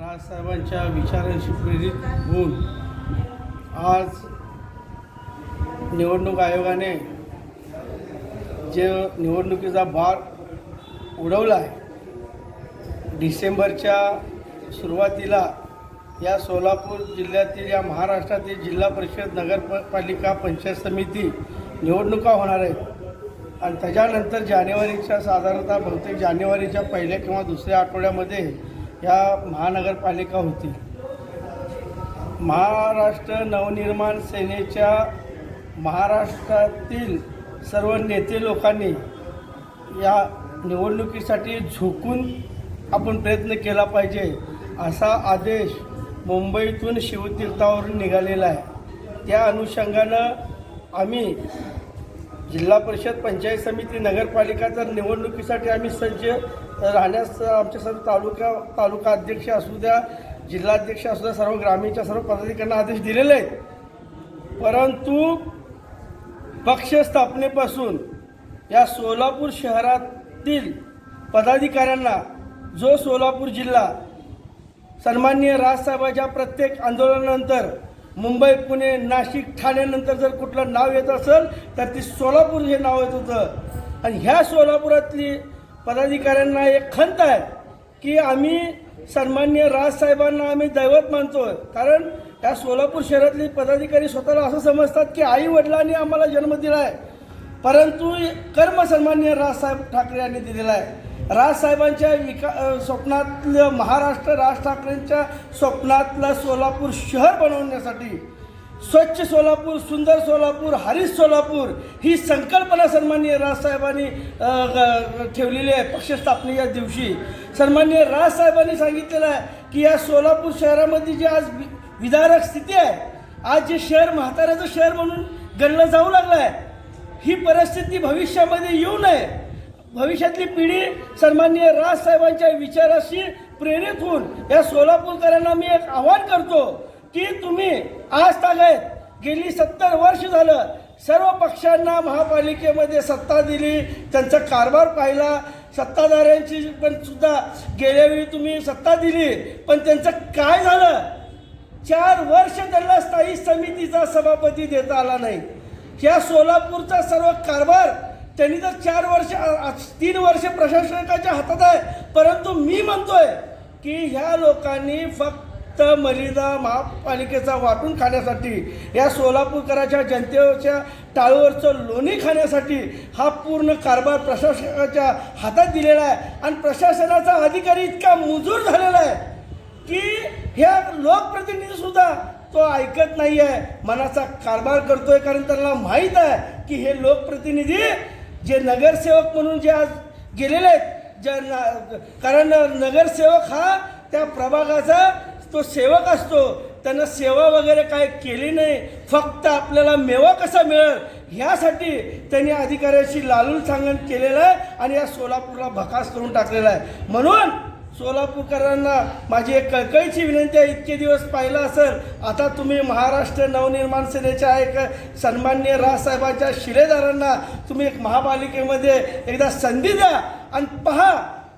राजसाहेबांच्या विचारांशी प्रेरित होऊन आज निवडणूक आयोगाने जे निवडणुकीचा भार उडवला आहे डिसेंबरच्या सुरुवातीला या सोलापूर जिल्ह्यातील या महाराष्ट्रातील जिल्हा परिषद नगरपालिका पंचायत समिती निवडणुका होणार आहेत. आणि त्याच्यानंतर जानेवारीच्या साधारणतः बहुतेक जानेवारीच्या पहिल्या किंवा दुसऱ्या आठवड्यामध्ये या महानगरपालिका होती. महाराष्ट्र नवनिर्माण सेनेच्या महाराष्ट्रातील सर्व नेते लोकांनी या निवडणुकीसाठी झोकून आपण प्रयत्न केला पाहिजे असा आदेश मुंबईतून शिवतीर्थावरून निघालेला आहे. त्या अनुषंगानं आम्ही जिल्हा परिषद पंचायत समिती नगरपालिका तर निवडणुकीसाठी आम्ही सज्ज राहण्यास आमच्या सर्व तालुका तालुका अध्यक्ष असू द्या जिल्हाध्यक्ष असू द्या सर्व ग्रामीणच्या सर्व पदाधिकाऱ्यांना आदेश दिलेले आहेत. परंतु पक्ष स्थापनेपासून या सोलापूर शहरातील पदाधिकाऱ्यांना जो सोलापूर जिल्हा सन्माननीय राजसाहेबाच्या प्रत्येक आंदोलनानंतर मुंबई पुणे नाशिक ठाण्यानंतर जर कुठलं नाव येत असेल तर ती सोलापूर हे नाव येत होतं. आणि ह्या सोलापुरातली पदाधिकाऱ्यांना एक खंत आहे की आम्ही सन्मान्य राजसाहेबांना आम्ही दैवत मानतो कारण या सोलापूर शहरातले पदाधिकारी स्वतःला असं समजतात की आई वडिलांनी आम्हाला जन्म दिला आहे परंतु कर्म सन्मान्य राजसाहेब ठाकरे यांनी दिलेला आहे. राजसाहेबांच्या विका स्वप्नातलं महाराष्ट्र राज ठाकरेंच्या स्वप्नातलं सोलापूर शहर बनवण्यासाठी स्वच्छ सोलापूर सुंदर सोलापूर हरित सोलापूर ही संकल्पना सन्मान्य राजसाहेबांनी ठेवलेली आहे पक्षस्थापनेच्या दिवशी. सन्मान्य राजसाहेबांनी सांगितलेलं आहे की या सोलापूर शहरामध्ये जी आज वि- विदारक स्थिती आहे आज जे शहर म्हाताऱ्याचं शहर म्हणून गणलं जाऊ लागलं आहे ही परिस्थिती भविष्यामध्ये येऊ नये. भविष्यातली पिढी सन्माननीय राजसाहेबांच्या विचाराशी प्रेरित होऊन या सोलापूरकरांना मी एक आव्हान करतो की तुम्ही आज तागत गेली सत्तर वर्ष झालं सर्व पक्षांना महापालिकेमध्ये सत्ता दिली त्यांचा कारभार पाहिला. सत्ताधाऱ्यांची पण सुद्धा गेल्यावेळी तुम्ही सत्ता दिली पण त्यांचं काय झालं? चार वर्ष त्यांना स्थायी समितीचा सभापती देता आला नाही. या सोलापूरचा सर्व कारभार त्यांनी तर चार वर्ष तीन वर्ष प्रशासकाच्या हातात आहे. परंतु मी म्हणतोय की ह्या लोकांनी फक्त मर्यादा महापालिकेचा वाटून खाण्यासाठी या सोलापूरकराच्या जनतेच्या टाळूवरचं लोणी खाण्यासाठी हा पूर्ण कारभार प्रशासकाच्या हातात दिलेला आहे. आणि प्रशासनाचा अधिकारी इतका मुजूर झालेला आहे की ह्या लोकप्रतिनिधीसुद्धा तो ऐकत नाही आहे मनाचा कारभार करतोय कारण त्यांना माहीत आहे की हे लोकप्रतिनिधी जे नगरसेवक म्हणून जे आज गेलेले आहेत ज्या ना- कारण नगरसेवक हा त्या प्रभागाचा तो सेवक असतो. त्यांना सेवा वगैरे काय केली नाही. फक्त आपल्याला मेवा कसा मिळेल ह्यासाठी त्यांनी अधिकाऱ्याशी लालूल सांगण केलेलं आहे आणि या सोलापूरला भकास करून टाकलेला आहे. म्हणून सोलापूरकरांना माझी एक कळकळीची विनंती आहे इतके दिवस पाहिलं असेल आता तुम्ही महाराष्ट्र नवनिर्माण सेनेच्या एक सन्माननीय राजसाहेबांच्या शिलेदारांना तुम्ही एक महापालिकेमध्ये एकदा संधी द्या आणि पहा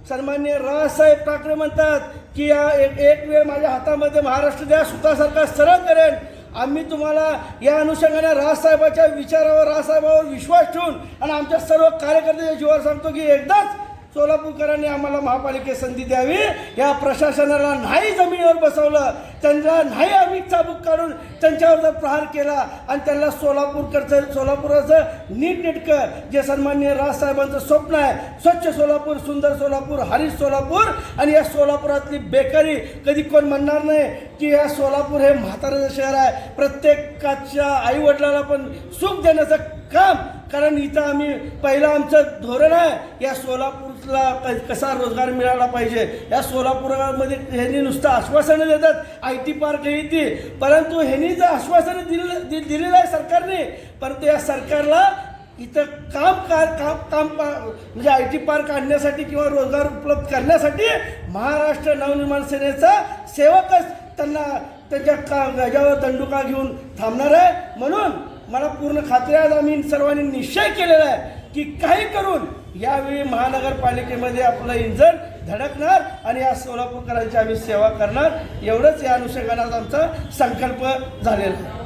सन्मान्य राजसाहेब ठाकरे म्हणतात की या एक एक वेळ माझ्या हातामध्ये महाराष्ट्र द्या सुतासारखा सरळ करेन. आम्ही तुम्हाला या अनुषंगाने राजसाहेबाच्या विचारावर राजसाहेबावर विश्वास ठेवून आणि आमच्या सर्व कार्यकर्त्यांच्या जीवावर सांगतो की एकदाच सोलापूरकरांनी आम्हाला महापालिकेत संधी द्यावी. या प्रशासनाला नाही जमिनीवर बसवलं. त्यांना नाही आम्ही चाबूक काढून त्यांच्यावर जर प्रहार केला आणि त्यांना सोलापूरकडचं सोलापुराचं नीटनेटकं जे सन्माननीय राजसाहेबांचं स्वप्न आहे स्वच्छ सोलापूर सुंदर सोलापूर हरित सोलापूर आणि या सोलापुरातली बेकारी कधी कोण म्हणणार नाही की या सोलापूर हे म्हाताऱ्याचं शहर आहे. प्रत्येकाच्या आईवडिलाला पण सुख देण्याचं काम. कारण इथं आम्ही पहिलं आमचं धोरण आहे. या सोलापूर क- कसा रोजगार मिळाला पाहिजे? या सोलापुरामध्ये ह्यांनी नुसतं आश्वासनं देतात. आय टी पार्क हे ती परंतु ह्यांनी जर आश्वासनं दिलेलं दि- दिलेलं आहे सरकारने परंतु या सरकारला इथं काम कार काम काम पा म्हणजे आय टी पार्क आणण्यासाठी किंवा रोजगार उपलब्ध करण्यासाठी महाराष्ट्र नवनिर्माण सेनेचा सेवकच त्यांना त्यांच्या का गजावर दंडुका घेऊन थांबणार आहे. म्हणून मला पूर्ण खात्री आज आम्ही सर्वांनी निश्चय केलेला आहे की काही करून यावेळी महानगरपालिकेमध्ये आपलं इंजन धडकणार आणि या सोलापूरकरांची आम्ही सेवा करणार. एवढंच या अनुषंगानं आमचा संकल्प झालेला आहे.